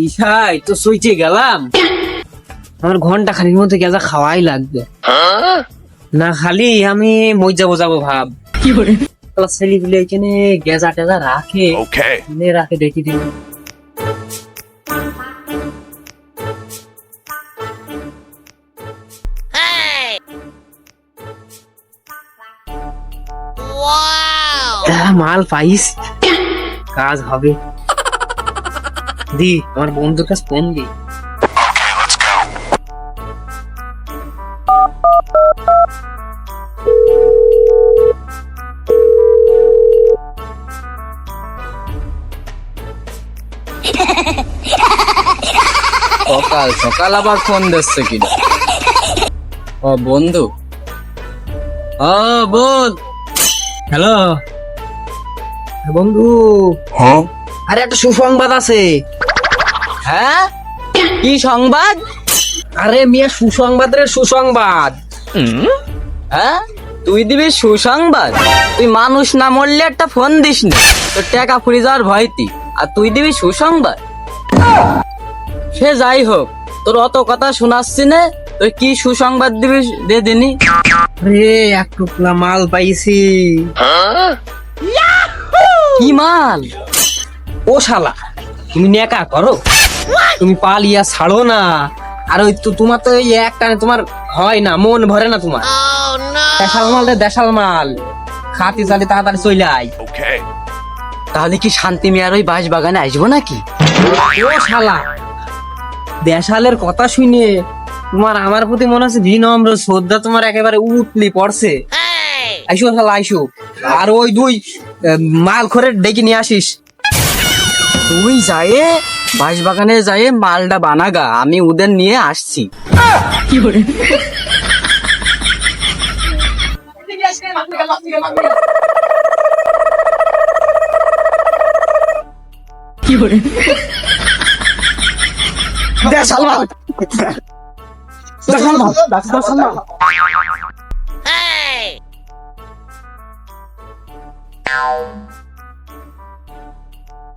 বিষয় তো সইচে গেলাম। আমার ঘণ্টা খানির মধ্যে গেজা খাওয়াই লাগবে। না খালি আমি মই যাব যাব ভাব। কি করে ছেলেগুলো এখানে গেজা টেজা রাখে। Okay. রাখে দেখি দেখি। মাল পাইস। কাজ হবে। দি আমার বন্ধুর কাছে ফোন দি। সকাল সকাল আবার ফোন দিচ্ছে কিনা? ও বন্ধু। ও বল। হ্যালো। বন্ধু। Huh? আরে একটা সুসংবাদ আছে। হ্যাঁ? কি সংবাদ? আরে মিয়া সুসংবাদ। রে সুসংবাদ হ্যাঁ? তুই দিবি সুসংবাদ? তুই মানুষ না মরলে একটা ফোন দিস না তোর টাকা ফুরি যাওয়ার ভয়তি। আর তুই দিবি সুসংবাদ। সে যাই হোক তোর অত কথা শোনাচ্ছি না। তুই কি সুসংবাদ দিবি দে দিনি। রে এক টুকলা মাল পাইছি। কি মাল? ও শালা তুমি নেকা করো। তুমি পালিয়া ছাড়ো না। আর ওই তো তোমার তো এই এক টানে তোমার হয় না মন ভরে না তোমার। দেশাল মাল রে দেশাল মাল। খাতি চালি তাড়াতাড়ি চলে আয়। তাহলে কি শান্তি মিয়ার ওই বাঁশ বাগানে আসব নাকি? ও শালা দেশালের কথা শুনে তোমার আমার প্রতি মনে হচ্ছে বিনম্র শ্রদ্ধা তোমার একেবারে উতলি পড়ছে। আইসো শালা আইসো। আর ওই দুই মাল করে ডেকে নিয়ে আসিস। তুই যায় বাঁশ বাগানে যায় মালটা বানাগা আমি ওদের নিয়ে আসছি। কি করে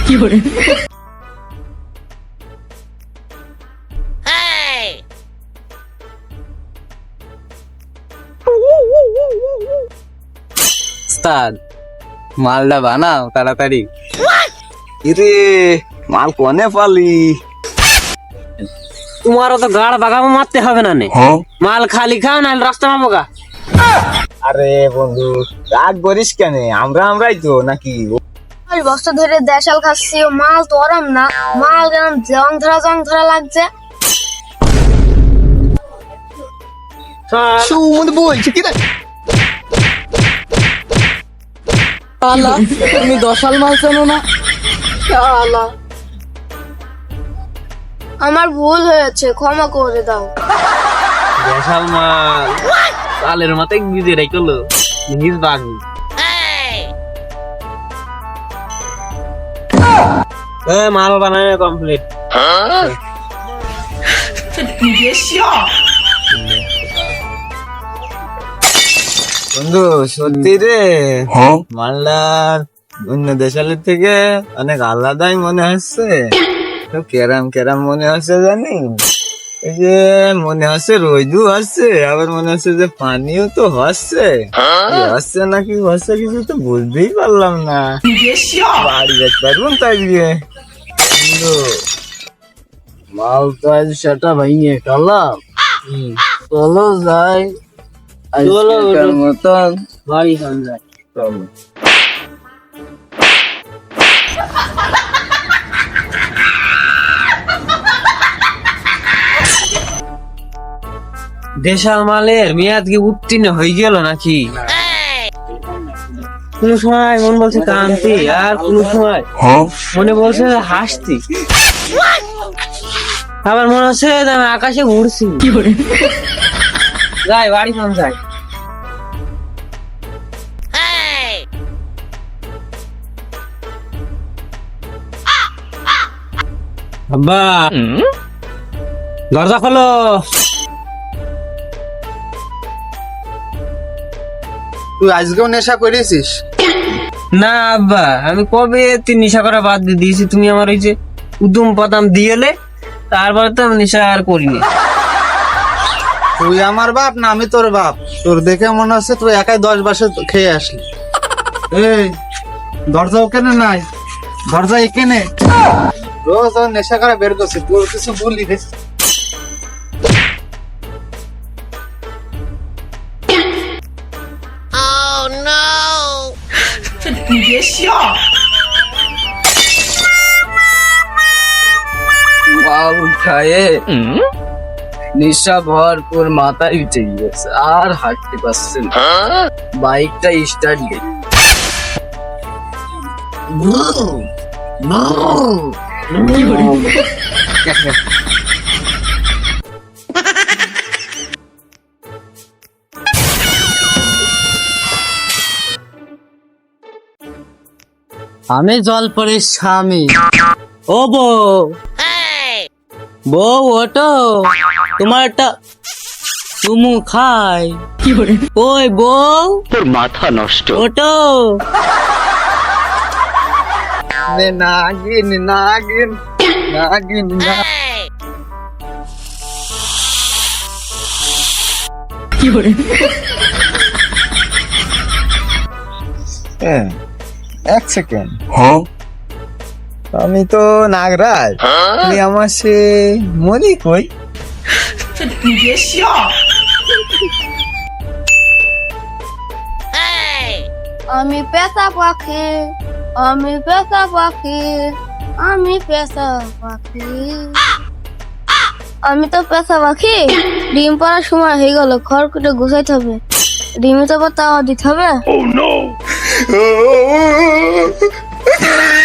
কি করে? মাল মাল মাল কি উস্তাদ মালটা বানাও তাড়াতাড়ি। ইরে মাল কনে পালি? তোমারও তো গাড় বাগাবো মারতে হবে না নে। মাল খালি খাও না রাস্তা মামো গা। আরে বন্ধু রাগ করিস কেন? আমরা আমরাই তো নাকি? আর বস্তা ধরে দেশাল খাচ্ছি ও মাল তো ওরম না। মাল কেমন জং ধরা জং ধরা লাগছে আল্লাহ তুমি দশাল মাল চেনো না? আল্লাহ আমার ভুল হয়েছে ক্ষমা করে দাও। দেশাল মাল। চালের মাথায় গুজে রেখেলো নিজ বাগু মাল বানানো কমপ্লিট বন্ধু সত্যি রে। মালদার অন্য দেশালের থেকে অনেক আলাদাই মনে হচ্ছে। তো কেরাম কেরাম মনে হচ্ছে জানি। এই যে মনে হচ্ছে রোদু হচ্ছে আবার মনে হচ্ছে যে পানিও তো হচ্ছে। হচ্ছে নাকি হচ্ছে কিছু তো বুঝতেই পারলাম না। বাড়ি যেতে পারব তাই দিয়ে। বন্ধু মাল তো আজ সেটা ভাইয়ে কালাম চলো যাই। আজকের মতন? বাড়ি দেশাল মালের মেয়াদ কি উত্তীর্ণ হয়ে গেল নাকি? কোন সময় মন বলছে কান্তি আর কোন সময় মনে বলছে হাসতি। আবার মনে হচ্ছে যে আমি আকাশে উড়ছি। কি করে যাই বাড়ি খান যাই। আব্বা! দরজা খোলো। তুই আজকেও নেশা করেছিস? না আব্বা আমি কবে তুই নেশা করা বাদ দিয়ে দিয়েছি? তুমি আমার ওই যে উদম পাতাম দিয়েলে তারপরে তো আমি নেশা আর করিনি। তুই আমার বাপ না আমি তোর বাপ? তোর দেখে মনে হচ্ছে তুই একাই দশ বাসে খেয়ে আসলি। এই দরজা ওখানে নাই। দরজা এখানে। রোজ ওর নেশা করে বের করছে তুই ওর কিছু বললি রে বাবু খায়ে নিশা ভরপুর মাথায় উঠে গিয়েছে। আর হাঁটতে পারছে না। বাইকটা স্টার্ট দিই আমি জলপরের স্বামী। ও বউ। বউ ওটো তোমার একটা চুমু খাই। ওই বউ তোর মাথা নষ্ট। ওটো। নাগিন নাগিন নাগিন হ্যাঁ, এক সেকেন্ড। আমি তো নাগরাজ। তুই আমার সে মনি কই? আমি পেশা পাখি আমি পেশা পাখি আমি পেশা পাখি আমি তো পেশা পাখি ডিম পাড়ার সময় হয়ে গেল। খড়কুটে গুছাইতে হবে। ডিমে তো তাওয়া দিতে হবে।